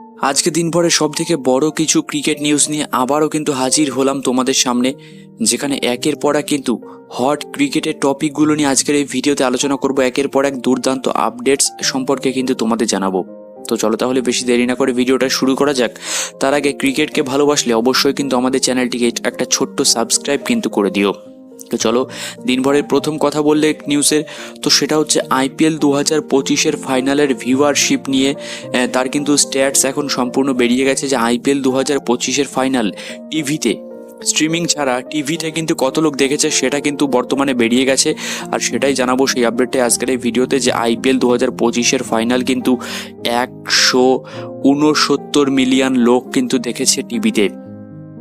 আজকে দিনভরে সব থেকে বড় কিছু ক্রিকেট নিউজ নিয়ে আবারও কিন্তু হাজির হলাম তোমাদের সামনে, যেখানে একের পর এক কিন্তু হট ক্রিকেটের টপিকগুলো নিয়ে আজকের এই ভিডিওতে আলোচনা করব। একের পর এক দুর্দান্ত আপডেটস সম্পর্কে কিন্তু তোমাদের জানাব। তো চলো তাহলে বেশি দেরি না করে ভিডিওটা শুরু করা যাক। তার আগে ক্রিকেটকে ভালোবাসলে অবশ্যই কিন্তু আমাদের চ্যানেলটিকে একটা ছোট্ট সাবস্ক্রাইব কিন্তু করে দিও। তো চলো, দিনভরের প্রথম কথা বললে নিউজের তো সেটা হচ্ছে আইপিএল দু হাজার পঁচিশের ফাইনালের ভিউয়ারশিপ নিয়ে তার কিন্তু স্ট্যাটস এখন সম্পূর্ণ বেরিয়ে গেছে যে আইপিএল দু হাজার পঁচিশের ফাইনাল টিভিতে স্ট্রিমিং ছাড়া টিভিতে কিন্তু কত লোক দেখেছে সেটা কিন্তু বর্তমানে বেরিয়ে গেছে। আর সেটাই জানাব সেই আপডেটে আজকের এই ভিডিওতে যে আইপিএল দু হাজার পঁচিশের ফাইনাল কিন্তু একশো উনসত্তর মিলিয়ন লোক কিন্তু দেখেছে টিভিতে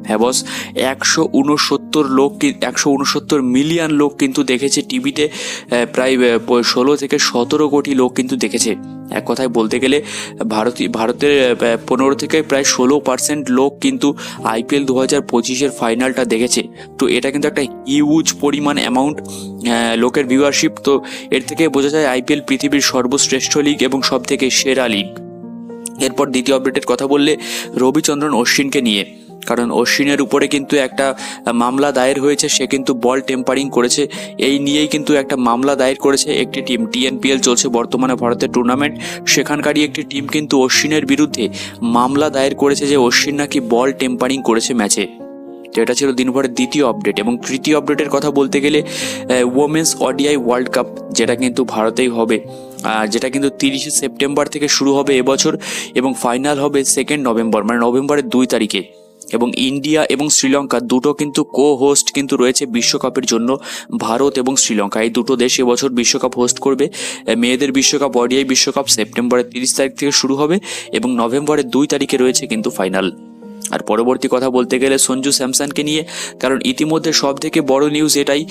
হ্যাঁ বস একশো উনসত্তর লোক একশো উনসত্তর মিলিয়ন লোক কিন্তু দেখেছে টিভিতে প্রায় ষোলো থেকে সতেরো কোটি লোক কিন্তু দেখেছে। এক কথায় বলতে গেলে ভারতীয় ভারতের পনেরো থেকে প্রায় ষোলো পার্সেন্ট লোক কিন্তু আইপিএল দু হাজার পঁচিশের ফাইনালটা দেখেছে। তো এটা কিন্তু একটা হিউজ পরিমাণ অ্যামাউন্ট লোকের ভিউয়ারশিপ তো এর থেকে বোঝা যায় আইপিএল পৃথিবীর সর্বশ্রেষ্ঠ লিগ এবং সব থেকে সেরা লিগ এরপর দ্বিতীয় আপডেটের কথা বললে রবিচন্দ্রন অশ্বিনকে নিয়ে। কারণ অশ্বিনের উপরে কিন্তু একটা মামলা দায়ের হয়েছে, সে কিন্তু বল টেম্পারিং করেছে। এই নিয়েই কিন্তু একটা মামলা দায়ের করেছে একটি টিম। টিএনপিএল চলছে বর্তমানে ভারতের টুর্নামেন্ট সেখানকারই একটি টিম কিন্তু অশ্বিনের বিরুদ্ধে মামলা দায়ের করেছে যে অশ্বিন নাকি বল টেম্পারিং করেছে ম্যাচে। তো এটা ছিল দিনভরের দ্বিতীয় আপডেট এবং তৃতীয় আপডেটের কথা বলতে গেলে ওমেন্স অডিআই ওয়ার্ল্ড কাপ যেটা কিন্তু ভারতেই হবে। যেটা কিন্তু তিরিশে সেপ্টেম্বর থেকে শুরু হবে এবছর এবং ফাইনাল হবে সেকেন্ড নভেম্বর মানে নভেম্বরের দুই তারিখে। এবং ইন্ডিয়া এবং শ্রীলঙ্কা দুটো কিন্তু কো হোস্ট কিন্তু রয়েছে বিশ্বকাপের জন্য ভারত এবং শ্রীলঙ্কা। এই দুটো দেশ এবছর বিশ্বকাপ হোস্ট করবে। মেয়েদের বিশ্বকাপ অডিআই বিশ্বকাপ সেপ্টেম্বরের তিরিশ তারিখ থেকে শুরু হবে এবং নভেম্বরের দুই তারিখে রয়েছে কিন্তু ফাইনাল আর পরবর্তী কথা বলতে গেলে সঞ্জু স্যামসানকে নিয়ে, কারণ ইতিমধ্যে সব থেকে বড় নিউজ এটাই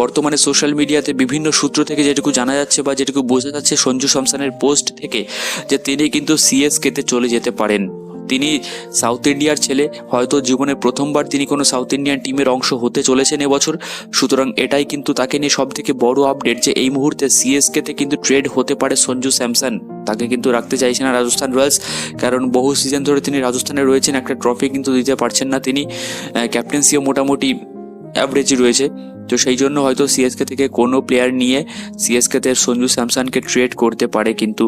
বর্তমানে সোশ্যাল মিডিয়াতে বিভিন্ন সূত্র থেকে যেটুকু জানা যাচ্ছে বা যেটুকু বোঝা যাচ্ছে সঞ্জু স্যামসানের পোস্ট থেকে, যে তিনি কিন্তু সিএসকেতে চলে যেতে পারেন। তিনি সাউথ ইন্ডিয়ার ছেলে। হয়তো জীবনে প্রথমবার তিনি কোনো সাউথ ইন্ডিয়ান টিমের অংশ হতে চলেছেন এবছর। সুতরাং এটাই কিন্তু তাকে নিয়ে সব থেকে বড় আপডেট যে এই মুহূর্তে সিএসকেতে কিন্তু ট্রেড হতে পারে সঞ্জু স্যামসন। তাকে কিন্তু রাখতে চাইছে না রাজস্থান রয়্যালস। কারণ বহু সিজন ধরে তিনি রাজস্থানে রয়েছেন। একটা ট্রফি কিন্তু দিতে পারছেন না তিনি। ক্যাপ্টেন্সিও মোটামুটি অ্যাভারেজই রয়েছে। তো সেই জন্য হয়তো সিএসকে থেকে কোনো প্লেয়ার নিয়ে সিএসকেতে সঞ্জু স্যামসনকে ট্রেড করতে পারে কিন্তু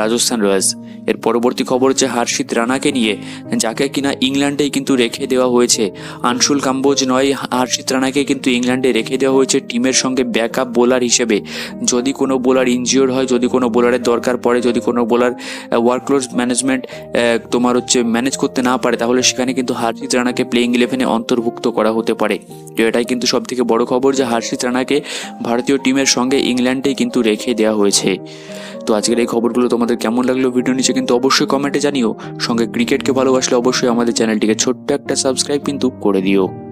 রাজস্থান রয়্যালস। এর পরবর্তী খবর হচ্ছে হার্ষিত রানাকে নিয়ে, যাকে কিনা ইংল্যান্ডেই কিন্তু রেখে দেওয়া হয়েছে। আনসুল কাম্বোজ নয়, হার্ষিত রানাকে কিন্তু ইংল্যান্ডে রেখে দেওয়া হয়েছে টিমের সঙ্গে ব্যাকআপ বোলার হিসেবে। যদি কোনো বোলার ইনজিওর হয়, যদি কোনো বোলারের দরকার পড়ে, যদি কোনো বোলার ওয়ার্কলোড ম্যানেজমেন্ট তোমার হচ্ছে ম্যানেজ করতে না পারে, তাহলে সেখানে কিন্তু হার্ষিত রানাকে প্লেইং ইলেভেনে অন্তর্ভুক্ত করা হতে পারে। তো এটাই কিন্তু সব থেকে বড় খবর যে হার্ষিত রানাকে ভারতীয় টিমের সঙ্গে ইংল্যান্ডেই কিন্তু রেখে দেওয়া হয়েছে। তো আজকের এই খবরগুলো তোমাদের কেমন লাগল ভিডিও নিচে কিন্তু অবশ্যই কমেন্টে জানিও। সঙ্গে ক্রিকেটকে ভালোবাসলে অবশ্যই আমাদের চ্যানেলটিকে ছোট্ট একটা সাবস্ক্রাইব কিন্তু করে দিও।